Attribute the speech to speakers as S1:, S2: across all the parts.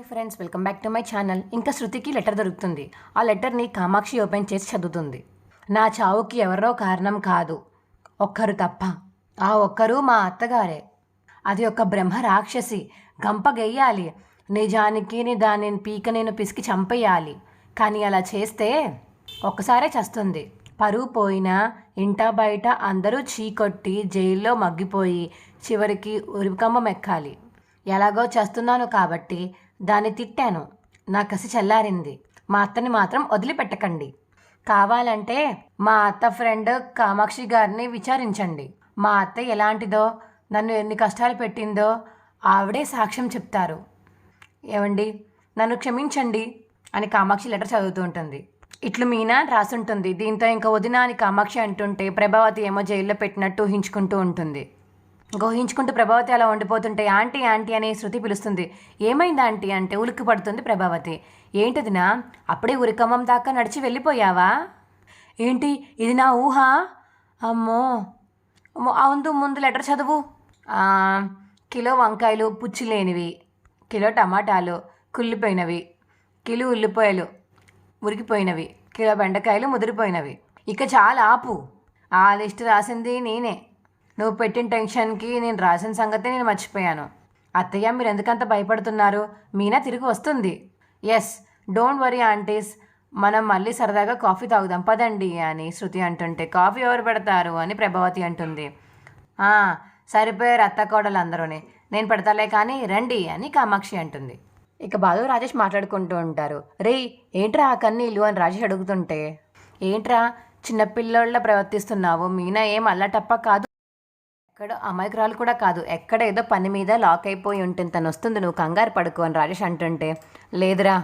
S1: Hi friends welcome back to my channel. ఇంకా శృతికి letter దొరుకుతుంది. ఆ లెటర్ని కామాక్షి ఓపెన్ చేసి చదువుతుంది. నా చావుకి ఎవరో కారణం కాదు. ఒక్కరు తప్ప. ఆ ఒక్కరు మా అత్తగారే. అది ఒక బ్రహ్మ రాక్షసి. గంపగెయ్యాలి నిజానికి నీ దానిని పీక నేను పిసికి చంపేయాలి. కానీ అలా చేస్తే ఒక్కసారే చస్తుంది. పరువు పోయినా ఇంట బయట అందరూ చీకొట్టి జైల్లో మగ్గిపోయి చివరికి ఉరికంబం ఎక్కాలి. ఎలాగో చేస్తున్నాను కాబట్టి దాన్ని తిట్టాను. నా కసి చల్లారింది. మా అత్తని మాత్రం వదిలిపెట్టకండి. కావాలంటే మా అత్త ఫ్రెండ్ కామాక్షి గారిని విచారించండి. మా అత్త ఎలాంటిదో నన్ను ఎన్ని కష్టాలు పెట్టిందో ఆవిడే సాక్ష్యం చెప్తారు. ఏమండి? నన్ను క్షమించండి అని కామాక్షి లెటర్ చదువుతూ ఉంటుంది ఇట్లు మీనా రాసుంటుంది. దీంతో ఇంకా వదిన అని కామాక్షి అంటుంటే ప్రభావతి ఏమో జైల్లో పెట్టినట్టు ఊహించుకుంటూ ఉంటుంది. గోహించుకుంటూ ప్రభావతి అలా వండిపోతుంటే ఆంటీ ఆంటీ అని శృతి పిలుస్తుంది. ఏమైంది ఆంటీ అంటే ఉలిక్కి పడుతుంది ప్రభావతి. ఏంటిదినా అప్పుడే ఉరికమ్మం దాకా నడిచి వెళ్ళిపోయావా? ఏంటి? ఇది నా ఊహ? అమ్మో. అవును ముందు లెటర్ చదువు. కిలో వంకాయలు పుచ్చి లేనివి కిలో టమాటాలు కుళ్ళిపోయినవి కిలో ఉల్లిపాయలు ఉరికిపోయినవి కిలో బెండకాయలు ముదిరిపోయినవి. ఇక చాలా ఆపు ఆ లిస్ట్ రాసింది నేనే. నువ్వు పెట్టిన టెన్షన్కి నేను రాసిన సంగతి నేను మర్చిపోయాను. అత్తయ్య మీరు ఎందుకంత భయపడుతున్నారు? మీనా తిరిగి వస్తుంది. Yes don't worry aunties. మనం మళ్ళీ సరదాగా కాఫీ తాగుదాం. పదండి అని శృతి అంటుంటే కాఫీ ఎవరు పెడతారు అని ప్రభావతి అంటుంది. సరిపోయారు అత్త కోడలు అందరూనే నేను పెడతాలే కానీ రండి అని కామాక్షి అంటుంది. ఇక బాలు రాజేష్ మాట్లాడుకుంటూ ఉంటారు. రే ఏంట్రా ఆ కన్నీళ్ళు అని రాజేష్ అడుగుతుంటే ఏంట్రా చిన్నపిల్లోళ్ళ ప్రవర్తిస్తున్నావు మీనా ఏం అల్లటప్ప కాదు. ఎక్కడ అమాయకురాలు కూడా కాదు ఎక్కడ ఏదో పని మీద లాక్ అయిపోయి ఉంటుంది. తను వస్తుంది నువ్వు కంగారు పడుకో అని రాజేష్ అంటుంటే లేదురా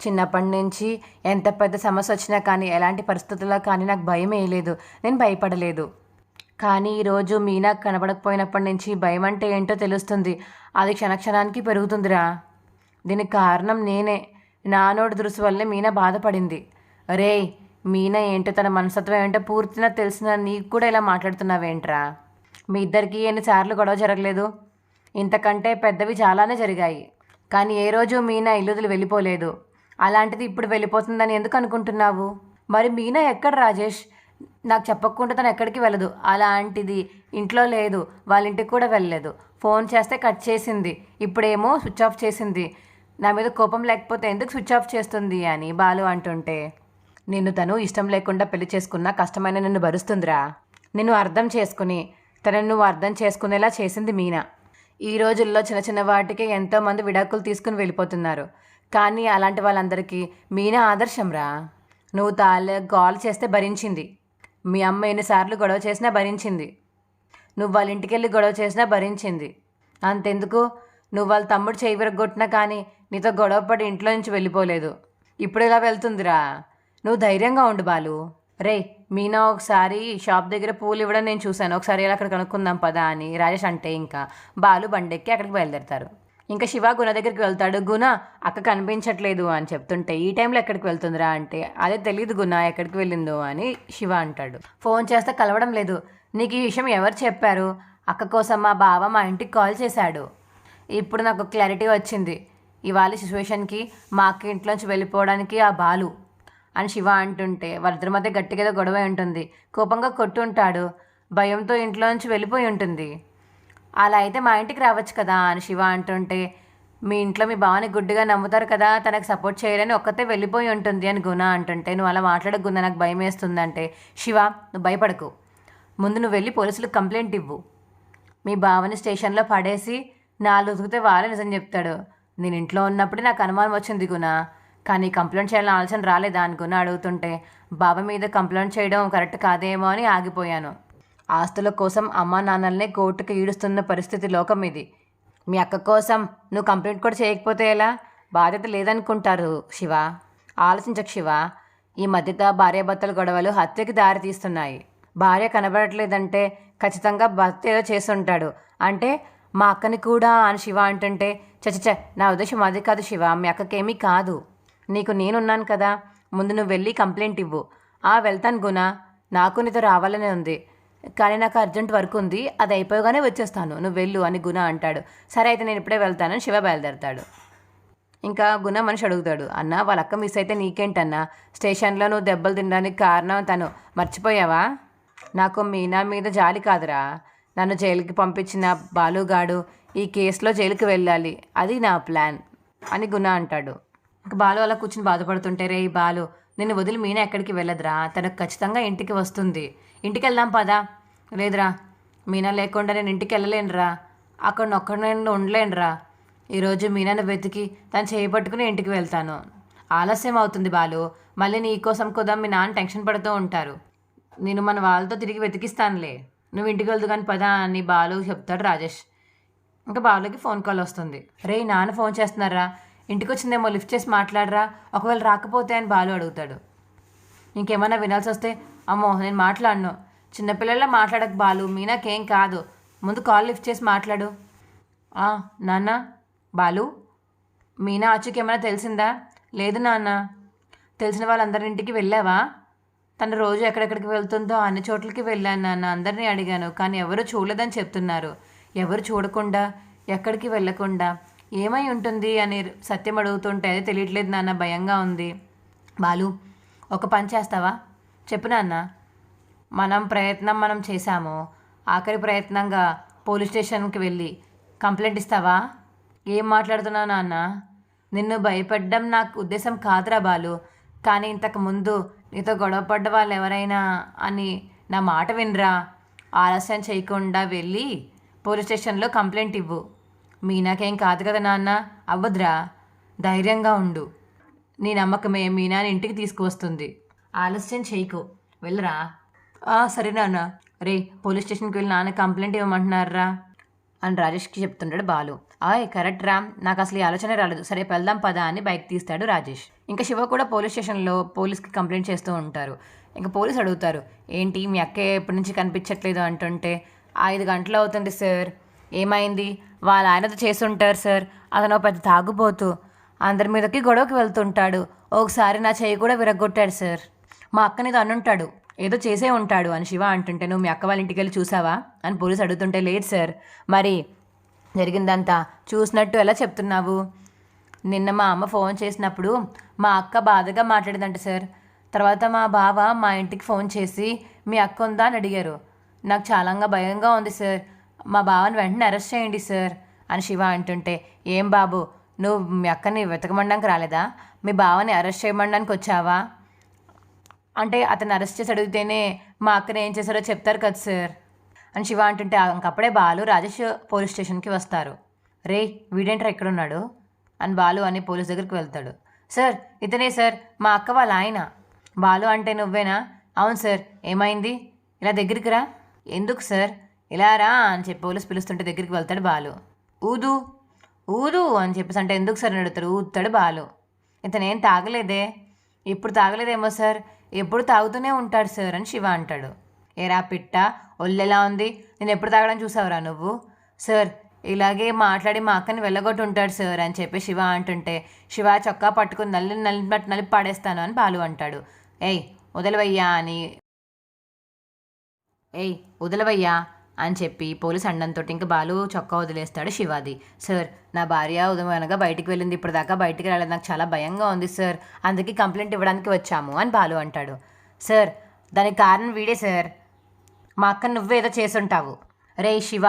S1: చిన్నప్పటి నుంచి ఎంత పెద్ద సమస్య వచ్చినా కానీ ఎలాంటి పరిస్థితుల్లో కానీ నాకు భయం వేయలేదు. నేను భయపడలేదు. కానీ ఈరోజు మీనా కనబడకపోయినప్పటి నుంచి భయం అంటే ఏంటో తెలుస్తుంది. అది క్షణక్షణానికి పెరుగుతుందిరా. దీనికి కారణం నేనే. నానోడు దురుసు వల్లే మీనా బాధపడింది. రే మీనా ఏంటో తన మనస్తత్వం ఏంటో పూర్తిగా తెలిసిన నీకు కూడా ఇలా మాట్లాడుతున్నావేంట్రా? మీ ఇద్దరికీ ఎన్నిసార్లు గొడవ జరగలేదు? ఇంతకంటే పెద్దవి చాలానే జరిగాయి. కానీ ఏ రోజు మీనా ఇల్లుదులు వెళ్ళిపోలేదు. అలాంటిది ఇప్పుడు వెళ్ళిపోతుందని ఎందుకు అనుకుంటున్నావు? మరి మీనా ఎక్కడ రాజేష్? నాకు చెప్పకుండా తను ఎక్కడికి వెళ్ళదు. అలాంటిది ఇంట్లో లేదు. వాళ్ళ ఇంటికి కూడా వెళ్ళలేదు. ఫోన్ చేస్తే కట్ చేసింది. ఇప్పుడేమో స్విచ్ ఆఫ్ చేసింది. నా మీద కోపం లేకపోతే ఎందుకు స్విచ్ ఆఫ్ చేస్తుంది అని బాలు అంటుంటే నిన్ను తను ఇష్టం లేకుండా పెళ్ళి చేసుకున్నా కష్టమైన నిన్ను భరుస్తుందిరా నిన్ను అర్థం చేసుకుని తనను నువ్వు అర్థం చేసుకునేలా చేసింది మీనా. ఈ రోజుల్లో చిన్న చిన్న వాటికి ఎంతోమంది విడాకులు తీసుకుని వెళ్ళిపోతున్నారు. కానీ అలాంటి వాళ్ళందరికీ మీనా ఆదర్శంరా నువ్వు తాలే గోల్ చేస్తే భరించింది. మీ అమ్మ ఎన్నిసార్లు గొడవ చేసినా భరించింది. నువ్వు వాళ్ళ ఇంటికి వెళ్ళి గొడవ చేసినా భరించింది. అంతెందుకు? నువ్వు వాళ్ళ తమ్ముడు చేయి విరగొట్టినా కానీ నీతో గొడవ పడి ఇంట్లో నుంచి వెళ్ళిపోలేదు. ఇప్పుడు ఇలా వెళ్తుందిరా. నువ్వు ధైర్యంగా ఉండు బాలు. రే మీనా ఒకసారి షాప్ దగ్గర పూలు ఇవ్వడం నేను చూశాను. ఒకసారి ఇలా అక్కడ కనుక్కుందాం పదా అని. రాజేష్ అంటే ఇంకా. బాలు బండెక్కి అక్కడికి బయలుదేరతారు. ఇంకా శివ గుణ దగ్గరికి వెళ్తాడు. గుణ అక్క కనిపించట్లేదు అని చెప్తుంటే ఈ టైంలో ఎక్కడికి వెళ్తుందిరా అంటే అదే తెలియదు గుణ ఎక్కడికి వెళ్ళిందో అని శివ అంటాడు. ఫోన్ చేస్తే కలవడం లేదు. నీకు ఈ విషయం ఎవరు చెప్పారు? అక్క కోసం మా బావ మా ఇంటికి కాల్ చేశాడు. ఇప్పుడు నాకు క్లారిటీ వచ్చింది. ఇవాళ సిచ్యువేషన్కి మా అక్క ఇంట్లోంచి వెళ్ళిపోవడానికి ఆ బాలు అని శివ అంటుంటే వాళ్ళిద్దరి మధ్య గట్టిగా గొడవ ఉంటుంది. కోపంగా కొట్టుంటాడు. భయంతో ఇంట్లోంచి వెళ్ళిపోయి ఉంటుంది. అలా అయితే మా ఇంటికి రావచ్చు కదా అని శివ అంటుంటే మీ ఇంట్లో మీ బావని గుడ్డిగా నమ్ముతారు కదా తనకు సపోర్ట్ చేయాలని ఒక్కతే వెళ్ళిపోయి ఉంటుంది అని గుణ అంటుంటే నువ్వు అలా మాట్లాడకు గుణ నాకు భయం వేస్తుందంటే శివ నువ్వు భయపడకు. ముందు నువ్వు వెళ్ళి పోలీసులకు కంప్లైంట్ ఇవ్వు. మీ బావని స్టేషన్లో పడేసి నాలుగు ఉతికితే వాళ్ళే నిజం చెప్తాడు. నేను ఇంట్లో ఉన్నప్పుడే నాకు అనుమానం వచ్చింది గుణ. కానీ కంప్లైంట్ చేయాలని ఆలోచన రాలేదా అనుకుని అడుగుతుంటే బావ మీద కంప్లైంట్ చేయడం కరెక్ట్ కాదేమో అని ఆగిపోయాను. ఆస్తుల కోసం అమ్మా నాన్నల్ని కోర్టుకు ఈడుస్తున్న పరిస్థితి లోకం ఇది. మీ అక్క కోసం నువ్వు కంప్లైంట్ కూడా చేయకపోతే ఎలా? బాధ్యత లేదనుకుంటారు శివ. ఆలోచించకు శివ. ఈ మధ్యత భార్యాభర్తల గొడవలు హత్యకి దారి తీస్తున్నాయి. భార్య కనబడట్లేదంటే ఖచ్చితంగా భర్త ఏదో చేస్తుంటాడు. అంటే మా అక్కని కూడా అని శివ అంటుంటే చచ్చ నా ఉద్దేశం అది కాదు శివ. మీ అక్కకేమీ కాదు. నీకు నేనున్నాను కదా ముందు నువ్వు వెళ్ళి కంప్లైంట్ ఇవ్వు. ఆ వెళ్తాను గుణ నాకు నీతో రావాలనే ఉంది. కానీ నాకు అర్జెంట్ వర్క్ ఉంది అది అయిపోగానే వచ్చేస్తాను. నువ్వు వెళ్ళు అని గుణ అంటాడు. సరే అయితే నేను ఇప్పుడే వెళ్తానని శివ బయలుదేరతాడు. ఇంకా గుణ మనిషి అడుగుతాడు అన్న వాళ్ళ అక్క మిస్ అయితే నీకేంటన్నా? స్టేషన్లో నువ్వు దెబ్బలు తినడానికి కారణం తను. మర్చిపోయావా? నాకు మీనా మీద జాలి కాదురా. నన్ను జైలుకి పంపించిన బాలుగాడు ఈ కేసులో జైలుకి వెళ్ళాలి. అది నా ప్లాన్ అని గుణ అంటాడు. ఇంక బాలు అలా కూర్చుని బాధపడుతుంటే రే ఈ బాలు నిన్ను వదిలి మీనా ఎక్కడికి వెళ్ళదురా? తనకు ఖచ్చితంగా ఇంటికి వస్తుంది. ఇంటికి వెళ్దాం పదా. లేదురా మీనా లేకుండా నేను ఇంటికి వెళ్ళలేనురా. అక్కడ ఒక్కడ నేను ఉండలేనురా. ఈరోజు మీనాను వెతికి తను చేయబట్టుకుని ఇంటికి వెళ్తాను. ఆలస్యం అవుతుంది బాలు. మళ్ళీ నీ కోసం కూడా మీ నాన్న టెన్షన్ పడుతూ ఉంటారు. నేను మన వాళ్ళతో తిరిగి వెతికిస్తానులే. నువ్వు ఇంటికి వెళ్దు కానీ పదా అని బాలు చెప్తాడు రాజేష్. ఇంకా బాలుకి ఫోన్ కాల్ వస్తుంది. రే నాన్న ఫోన్ చేస్తున్నారా? ఇంటికి వచ్చిందేమో లిఫ్ట్ చేసి మాట్లాడరా ఒకవేళ రాకపోతే అని బాలు అడుగుతాడు. ఇంకేమైనా వినాల్సి వస్తే అమ్మో నేను మాట్లాడను. చిన్నపిల్లల్లో మాట్లాడక బాలు మీనాకేం కాదు. ముందు కాల్ లిఫ్ట్ చేసి మాట్లాడు. నాన్న బాలు మీనా ఆచూకి ఏమైనా తెలిసిందా? లేదు నాన్న. తెలిసిన వాళ్ళందరింటికి వెళ్ళావా? తను రోజు ఎక్కడెక్కడికి వెళ్తుందో అన్ని చోట్లకి వెళ్ళాను నాన్న. అందరినీ అడిగాను కానీ ఎవరు చూడలేదని చెప్తున్నారు. ఎవరు చూడకుండా ఎక్కడికి వెళ్ళకుండా. ఏమై ఉంటుంది అని సత్యం అడుగుతుంటే అది తెలియట్లేదు నాన్న భయంగా ఉంది. బాలు ఒక పని చేస్తావా? చెప్పు నాన్న. మనం ప్రయత్నం మనం చేశాము. ఆఖరి ప్రయత్నంగా పోలీస్ స్టేషన్కి వెళ్ళి కంప్లైంట్ ఇస్తావా? ఏం మాట్లాడుతున్నావు నాన్న? నిన్ను భయపడ్డం నాకు ఉద్దేశం కాదురా బాలు. కానీ ఇంతకు ముందు నీతో గొడవపడ్డ వాళ్ళు ఎవరైనా అని నా మాట వినరా? ఆలస్యం చేయకుండా వెళ్ళి పోలీస్ స్టేషన్లో కంప్లైంట్ ఇవ్వు. మీనాకేం కాదు కదా నాన్న? అవ్వదురా. ధైర్యంగా ఉండు. నీ నమ్మకమే మీనాని ఇంటికి తీసుకువస్తుంది. ఆలస్యం చేయకు. వెళ్ళరా? "ఆ, సరే నాన్న. రే పోలీస్ స్టేషన్కి వెళ్ళి నాన్న కంప్లైంట్ ఇవ్వమంటున్నారా? అని రాజేష్కి చెప్తుంటాడు బాలు. ఆయ్ కరెక్ట్ రా. నాకు అసలు ఈ ఆలోచన రాలేదు. సరే వెళ్దాం పదా అని బైక్ తీస్తాడు రాజేష్. ఇంకా శివ కూడా పోలీస్ స్టేషన్లో పోలీస్కి కంప్లైంట్ చేస్తూ ఉంటారు. ఇంకా పోలీస్ అడుగుతారు. ఏంటి మీ అక్క ఎప్పటి నుంచి కనిపించట్లేదు అంటుంటే? ఐదు గంటలు అవుతుంది సార్. ఏమైంది? వాళ్ళ ఆయనతో చేస్తుంటారు సార్. అతను పెద్ద తాగుబోతు. అందరి మీదకి గొడవకి వెళ్తుంటాడు. ఒకసారి నా చెయ్యి కూడా విరగొట్టాడు సార్. మా అక్కని అనుంటాడు. ఏదో చేసే ఉంటాడు అని శివ అంటుంటే నువ్వు మీ అక్క వాళ్ళ ఇంటికి వెళ్ళి చూసావా? అని పోలీసు అడుగుతుంటే లేదు సార్. మరి జరిగిందంతా చూసినట్టు ఎలా చెప్తున్నావు? నిన్న మా అమ్మ ఫోన్ చేసినప్పుడు మా అక్క బాధగా మాట్లాడిందంట సార్. తర్వాత మా బావ మా ఇంటికి ఫోన్ చేసి మీ అక్క ఉందా? అని అడిగారు. నాకు చాలా భయంగా ఉంది సార్. మా బావని వెంటనే అరెస్ట్ చేయండి సార్ అని శివ అంటుంటే ఏం బాబు నువ్వు మీ అక్కని వెతకమండానికి రాలేదా? మీ బావని అరెస్ట్ చేయమండానికి వచ్చావా? అంటే అతను అరెస్ట్ చేసి అడిగితేనే మా అక్కని ఏం చేశారో చెప్తారు కదా సార్ అని శివ అంటుంటే ఇంకప్పుడే బాలు రాజేష్ పోలీస్ స్టేషన్కి వస్తారు. రే వీడేంట్రా ఎక్కడున్నాడు అని బాలు అని పోలీస్ దగ్గరికి వెళ్తాడు. సార్ ఇతనే సార్ మా అక్క వాళ్ళ ఆయన. బాలు అంటే నువ్వేనా? అవును సార్ ఏమైంది? ఇలా దగ్గరికి రా. ఎందుకు సార్? ఇలా రా అని చెప్పి పోలీస్ పిలుస్తుంటే దగ్గరికి వెళ్తాడు బాలు. ఊదు ఊదు అని చెప్పేసి అంటే ఎందుకు సార్ అని అడుగుతాడు. ఊదుతాడు బాలు. ఇతనేం తాగలేదే? ఇప్పుడు తాగలేదేమో సార్. ఎప్పుడు తాగుతూనే ఉంటాడు సార్ అని శివ అంటాడు. ఏరా పిట్ట ఒళ్ళెలా ఉంది? నేను ఎప్పుడు తాగడం చూసావురా నువ్వు? సార్ ఇలాగే మాట్లాడి మా అక్కని వెళ్ళగొట్టి ఉంటాడు సార్ అని చెప్పి శివ అంటుంటే శివ చొక్కా పట్టుకుని నల్లి నల్లి పట్టు నలిపి పాడేస్తాను అని బాలు అంటాడు. ఏయ్ వదలవయ్యా అని. ఏయ్ వదలవయ్యా. అని చెప్పి పోలీస్ అండంతో ఇంక బాలు చొక్కా వదిలేస్తాడు శివాది. సార్ నా భార్య ఉదయం అనగా బయటికి వెళ్ళింది ఇప్పటిదాకా బయటికి రాలేదు. నాకు చాలా భయంగా ఉంది సార్. అందుకే కంప్లైంట్ ఇవ్వడానికి వచ్చాము అని బాలు అంటాడు. సార్ దానికి కారణం వీడే సార్. మా అక్క నువ్వేదో చేసుంటావు. రే శివ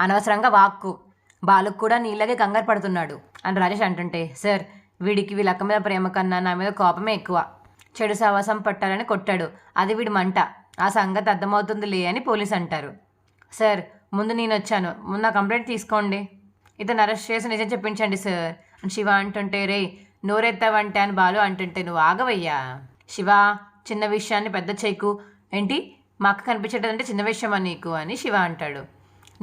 S1: అనవసరంగా వాక్కు. బాలుకు కూడా నీళ్ళగే కంగారు పడుతున్నాడు అని రాజేష్ అంటుంటే సార్ వీడికి వీళ్ళ అక్క మీద ప్రేమ కన్నా నా మీద కోపమే ఎక్కువ. చెడు సావాసం పట్టాలని కొట్టాడు. అది వీడి మంట. ఆ సంగతి అర్థమవుతుందిలే అని పోలీస్ అంటారు. సార్ ముందు నేను వచ్చాను ముందు నా కంప్లైంట్ తీసుకోండి. ఇతను అరెస్ట్ చేసి నిజం చెప్పించండి సార్. అని శివ అంటుంటే రే నోరెత్తావంటే అని బాలు అంటుంటే నువ్వు ఆగవయ్యా. శివ చిన్న విషయాన్ని పెద్ద చేయకు. ఏంటి? మా అక్క కనిపించేటంటే చిన్న విషయమా నీకు? అని శివ అంటాడు.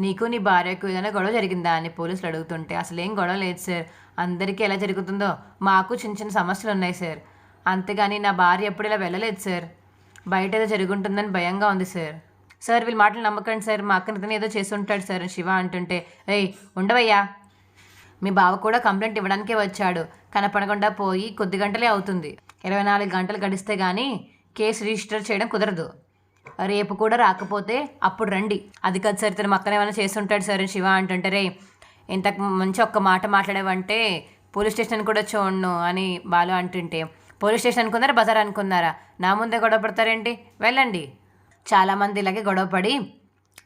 S1: నీకు నీ భార్యకు ఏదైనా గొడవ జరిగిందా? అని పోలీసులు అడుగుతుంటే అసలు ఏం గొడవ లేదు సార్. అందరికీ ఎలా జరుగుతుందో మాకు చిన్న చిన్న సమస్యలు ఉన్నాయి సార్. అంతేగాని నా భార్య ఎప్పుడు ఇలా వెళ్ళలేదు సార్. బయట ఏదో జరుగుంటుందని భయంగా ఉంది సార్. సార్ వీళ్ళ మాటలు నమ్మకండి సార్. మా అక్కని ఏదో చేసి ఉంటాడు సార్. శివ అంటుంటే ఏయ్ ఉండవయ్యా. మీ బావ కూడా కంప్లైంట్ ఇవ్వడానికే వచ్చాడు. కనపడకుండా పోయి కొద్ది గంటలే అవుతుంది. ఇరవై నాలుగు గంటలు గడిస్తే కానీ కేసు రిజిస్టర్ చేయడం కుదరదు. రేపు కూడా రాకపోతే అప్పుడు రండి. అది కాదు సార్ ఇతను మక్కన ఏమైనా చేస్తుంటాడు సార్? శివ అంటుంటే రే ఇంత మంచి ఒక్క మాట మాట్లాడావంటే పోలీస్ స్టేషన్ కూడా చూడను అని బాలు అంటుంటే పోలీస్ స్టేషన్ అనుకున్నారా? బజార్ అనుకున్నారా? నా ముందే గొడవ పడతారేంటి? వెళ్ళండి. చాలామంది ఇలాగే గొడవపడి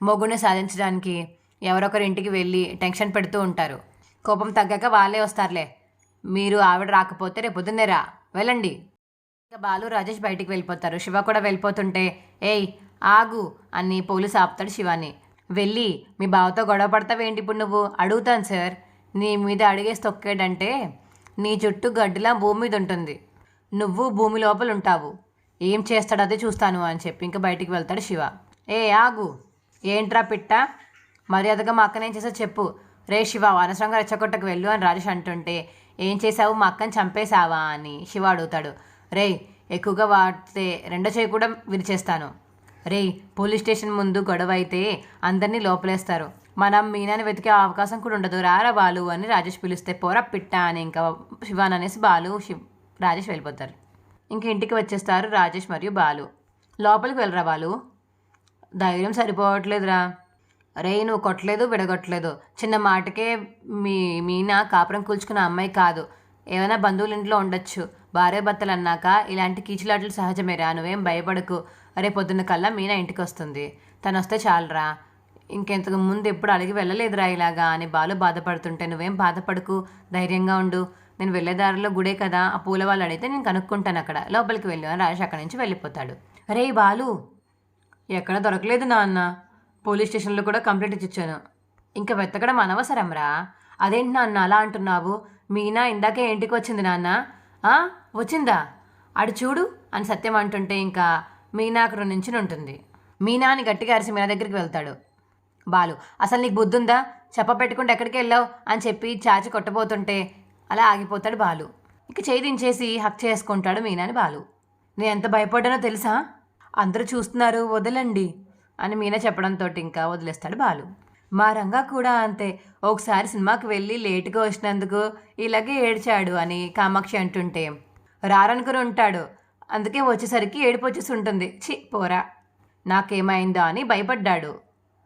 S1: మొగుడిని సాధించడానికి ఎవరొకరి ఇంటికి వెళ్ళి టెన్షన్ పెడుతూ ఉంటారు. కోపం తగ్గాక వాళ్ళే వస్తారులే. మీరు ఆవిడ రాకపోతే రేపు పొద్దున్నే రా. వెళ్ళండి. ఇక బాలు రాజేష్ బయటికి వెళ్ళిపోతారు. శివ కూడా వెళ్ళిపోతుంటే ఏయ్ ఆగు అని పోలీసు ఆపుతాడు శివాని. వెళ్ళి మీ బావతో గొడవ పడతావేంటి ఇప్పుడు నువ్వు? అడుగుతాను సార్. నీ మీద అడిగేసి తొక్కాడంటే నీ చుట్టూ గడ్డిలా భూమి మీద ఉంటుంది. నువ్వు భూమి లోపల ఉంటావు. ఏం చేస్తాడో అదే చూస్తాను అని చెప్పి ఇంకా బయటికి వెళ్తాడు శివ. ఏ ఆగు. ఏంట్రా పిట్ట? మర్యాదగా మా అక్కనేం చేసా చెప్పు. రే శివ అనవసరంగా రెచ్చగొట్టకు వెళ్ళు అని రాజేష్ అంటుంటే ఏం చేసావు మా అక్కని చంపేశావా? అని శివ అడుగుతాడు. రే ఎక్కువగా వాడితే రెండో చేయి కూడా విరిచేస్తాను. రే పోలీస్ స్టేషన్ ముందు గొడవ అయితే అందరినీ లోపలేస్తారు. మనం మీనాని వెతికే అవకాశం కూడా ఉండదు. రారా బాలు అని రాజేష్ పిలిస్తే పోరా పిట్ట అని ఇంకా శివాన్ అనేసి బాలు శివ్ రాజేష్ వెళ్ళిపోతారు. ఇంక ఇంటికి వచ్చేస్తారు రాజేష్ మరియు బాలు. లోపలికి వెళ్ళరా బాలు? ధైర్యం సరిపోవట్లేదురా. రే నువ్వు కొట్టలేదు విడగొట్టలేదు. చిన్న మాటకే మీ మీనా కాపురం కూల్చుకున్న అమ్మాయి కాదు. ఏమైనా బంధువుల ఇంట్లో ఉండొచ్చు. భార్య భర్తలు అన్నాక ఇలాంటి కీచులాటలు సహజమేరా. నువ్వేం భయపడకు. రే పొద్దున్న కల్లా మీనా ఇంటికి వస్తుంది. తను వస్తే చాలరా. ఇంకెంతకు ముందు ఎప్పుడు అడిగి వెళ్ళలేదురా ఇలాగా అని బాలు బాధపడుతుంటే నువ్వేం బాధపడకు. ధైర్యంగా ఉండు. నేను వెళ్ళే దారిలో గుడే కదా ఆ పూల వాళ్ళు అడిగితే నేను కనుక్కుంటాను అక్కడ. లోపలికి వెళ్ళు అని రాజేష్ అక్కడి నుంచి వెళ్ళిపోతాడు. రే బాలు ఎక్కడ దొరకలేదు నాన్న. పోలీస్ స్టేషన్లో కూడా కంప్లైంట్ ఇచ్చిచ్చాను ఇంకా వెతకడం అనవసరంరా అదేంటి నాన్న అలా అంటున్నావు? మీనా ఇందాకే ఇంటికి వచ్చింది నాన్న? వచ్చిందా? అడు చూడు అని సత్యం అంటుంటే ఇంకా మీనా అక్కడ నుంచి ఉంటుంది మీనా అని గట్టిగా అరిసి మీనా దగ్గరికి వెళ్తాడు. బాలు అసలు నీకు బుద్ధుందా? చెప్ప పెట్టుకుంటే ఎక్కడికి వెళ్ళావు? అని చెప్పి చాచి కొట్టబోతుంటే అలా ఆగిపోతాడు బాలు. ఇక చేయి దించేసి హక్ చేసుకుంటాడు మీనాని బాలు. నేను ఎంత భయపడ్డానో తెలుసా? అందరూ చూస్తున్నారు వదలండి అని మీనా చెప్పడంతో ఇంకా వదిలేస్తాడు బాలు. మా రంగా కూడా అంతే. ఒకసారి సినిమాకి వెళ్ళి లేటుగా వచ్చినందుకు ఇలాగే ఏడ్చాడు అని కామాక్షి అంటుంటే రారనుకుని ఉంటాడు. అందుకే వచ్చేసరికి ఏడుపు వచ్చేసి ఉంటుంది. చి పోరా. నాకేమైందో అని భయపడ్డాడు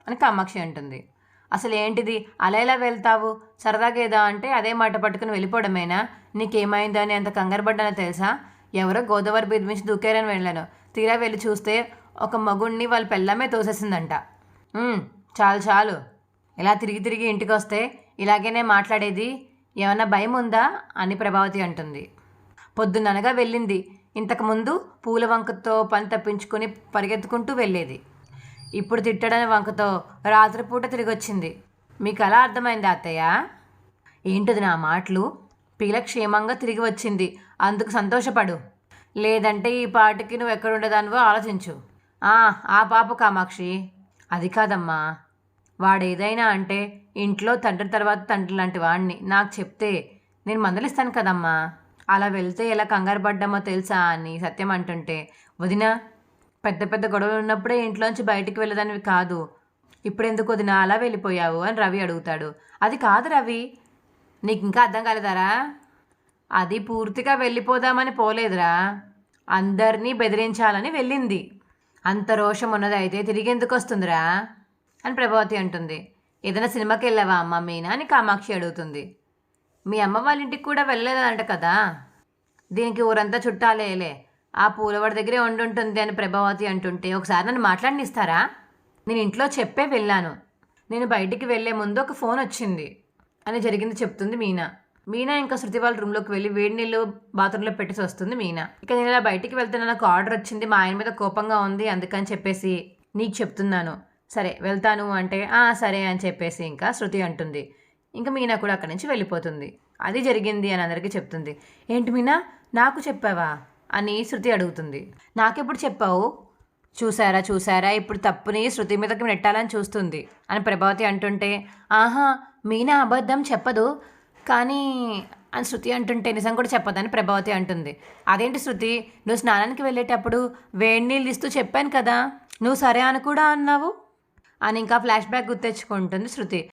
S1: అని కామాక్షి అంటుంది. అసలు ఏంటిది అలా ఎలా వెళ్తావు? సరదాగా ఏదా అంటే అదే మాట పట్టుకుని వెళ్ళిపోవడమేనా? నీకేమైందో అని అంత కంగారు పడ్డానో తెలుసా? ఎవరో గోదావరి బీద్ నుంచి దూకారని వెళ్ళాను. తీరా వెళ్ళి చూస్తే ఒక మగుణ్ణి వాళ్ళ పెళ్ళమే తోసేసిందంట. చాలు చాలు. ఇలా తిరిగి తిరిగి ఇంటికి వస్తే ఇలాగేనే మాట్లాడేది? ఏమన్నా భయం ఉందా? అని ప్రభావతి అంటుంది. పొద్దున్ననగా వెళ్ళింది. ఇంతకుముందు పూల వంకతో పని తప్పించుకొని పరిగెత్తుకుంటూ వెళ్ళేది. ఇప్పుడు తిట్టడని వంకతో రాత్రిపూట తిరిగొచ్చింది. మీకు అలా అర్థమైంది అత్తయ్య? ఏంటిది నా మాటలు? పిల్ల క్షేమంగా తిరిగి వచ్చింది. అందుకు సంతోషపడు. లేదంటే ఈ పాటికి నువ్వు ఎక్కడుండదానివో ఆలోచించు. "ఆ, ఆ పాప కామాక్షి. అది కాదమ్మా. వాడేదైనా అంటే ఇంట్లో తండ్రి తర్వాత తండ్రి లాంటి వాడిని నాకు చెప్తే నేను మందలిస్తాను కదమ్మా. అలా వెళ్తే ఎలా కంగారు పడ్డామో తెలుసా అని సత్యం అంటుంటే వదినా పెద్ద పెద్ద గొడవలు ఉన్నప్పుడే ఇంట్లోంచి బయటికి వెళ్ళదానివి కాదు. ఇప్పుడు ఎందుకు వదిన అలా వెళ్ళిపోయావు అని రవి అడుగుతాడు. అది కాదు రవి. నీకు ఇంకా అర్థం కాలేదారా? అది పూర్తిగా వెళ్ళిపోదామని పోలేదురా. అందరినీ బెదిరించాలని వెళ్ళింది. అంత రోషం ఉన్నదైతే తిరిగి ఎందుకు వస్తుందిరా? అని ప్రభావతి అంటుంది. ఏదైనా సినిమాకి వెళ్ళావా అమ్మ? మీనా అని కామాక్షి అడుగుతుంది. మీ అమ్మ వాళ్ళ ఇంటికి కూడా వెళ్ళలేదంట కదా. దీనికి ఊరంతా చుట్టాలేలే. ఆ పూలవాడి దగ్గరే ఉండుంటుంది అని ప్రభావతి అంటుంటే ఒకసారి నన్ను మాట్లాడినిస్తారా? నేను ఇంట్లో చెప్పే వెళ్ళాను. నేను బయటికి వెళ్ళే ముందు ఒక ఫోన్ వచ్చింది అని జరిగింది చెప్తుంది మీనా. మీనా ఇంకా శృతి వాళ్ళ రూమ్లోకి వెళ్ళి వేడి నీళ్ళు బాత్రూంలో పెట్టేసి వస్తుంది మీనా. ఇక నేను ఇలా బయటికి వెళ్తున్నా నాకు ఆర్డర్ వచ్చింది మా ఆయన మీద కోపంగా ఉంది అందుకని చెప్పేసి నీకు చెప్తున్నాను. సరే వెళ్తాను అంటే "ఆ, సరే అని చెప్పేసి ఇంకా శృతి అంటుంది. ఇంకా మీనా కూడా అక్కడి నుంచి వెళ్ళిపోతుంది. అది జరిగింది అని అందరికీ చెప్తుంది. ఏంటి మీనా నాకు చెప్పావా? అని శృతి అడుగుతుంది. నాకెప్పుడు చెప్పావు? చూసారా చూసారా ఇప్పుడు తప్పుని శృతి మీదకి నెట్టాలని చూస్తుంది అని ప్రభావతి అంటుంటే ఆహా మీనా అబద్ధం చెప్పదు. కానీ అని శృతి అంటుంటే నిజం కూడా చెప్పదని ప్రభావతి అంటుంది. అదేంటి శృతి? నువ్వు స్నానానికి వెళ్ళేటప్పుడు వేడి నీళ్ళు ఇస్తూ చెప్పాను కదా. నువ్వు సరే అని కూడా అన్నావు? అని ఇంకా ఫ్లాష్ బ్యాక్ గుర్తెచ్చుకుంటుంది శృతి.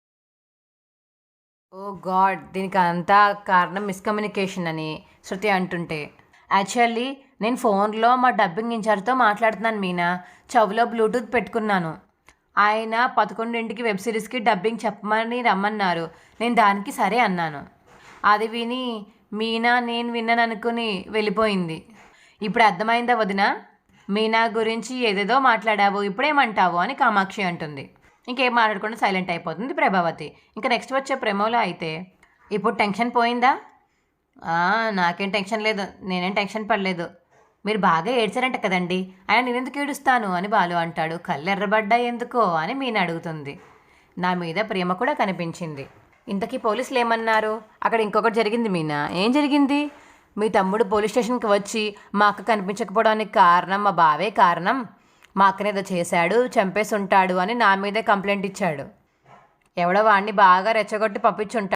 S1: ఓ గాడ్ దీనికి అంతా కారణం మిస్కమ్యూనికేషన్ అని శృతి అంటుంటే యాక్చువల్లీ నేను ఫోన్లో మా డబ్బింగ్ ఇన్ఛార్జ్తో మాట్లాడుతున్నాను మీనా. చెవిలో బ్లూటూత్ పెట్టుకున్నాను. ఆయన పదకొండింటికి వెబ్ సిరీస్కి డబ్బింగ్ చెప్పమని రమ్మన్నారు. నేను దానికి సరే అన్నాను. అది విని మీనా నేను విన్నాను అనుకుని వెళ్ళిపోయింది. ఇప్పుడు అర్థమైందా వదిన? మీనా గురించి ఏదేదో మాట్లాడావు ఇప్పుడేమంటావు అని కామాక్షి అంటుంది. ఇంకేం మాట్లాడకుండా సైలెంట్ అయిపోతుంది ప్రభావతి. ఇంకా నెక్స్ట్ వచ్చే ప్రేమలో అయితే. ఇప్పుడు టెన్షన్ పోయిందా? నాకేం టెన్షన్ లేదు. నేనేం టెన్షన్ పడలేదు. మీరు బాగా ఏడ్చారంట కదండి. ఆయన నేనెందుకు ఏడుస్తాను? అని బాలు అంటాడు. కళ్ళు ఎర్రబడ్డా ఎందుకో అని మీన అడుగుతుంది. నా మీద ప్రేమ కూడా కనిపించింది. ఇంతకీ పోలీసులు ఏమన్నారు? అక్కడ ఇంకొకటి జరిగింది మీనా. ఏం జరిగింది? మీ తమ్ముడు పోలీస్ స్టేషన్కి వచ్చి మా అక్క కనిపించకపోవడానికి కారణం మా బావే కారణం? మా అక్కనేదో చేశాడు చంపేసి ఉంటాడు అని నా మీదే కంప్లైంట్ ఇచ్చాడు. ఎవడో వాడిని బాగా రెచ్చగొట్టి పంపించుంటాడు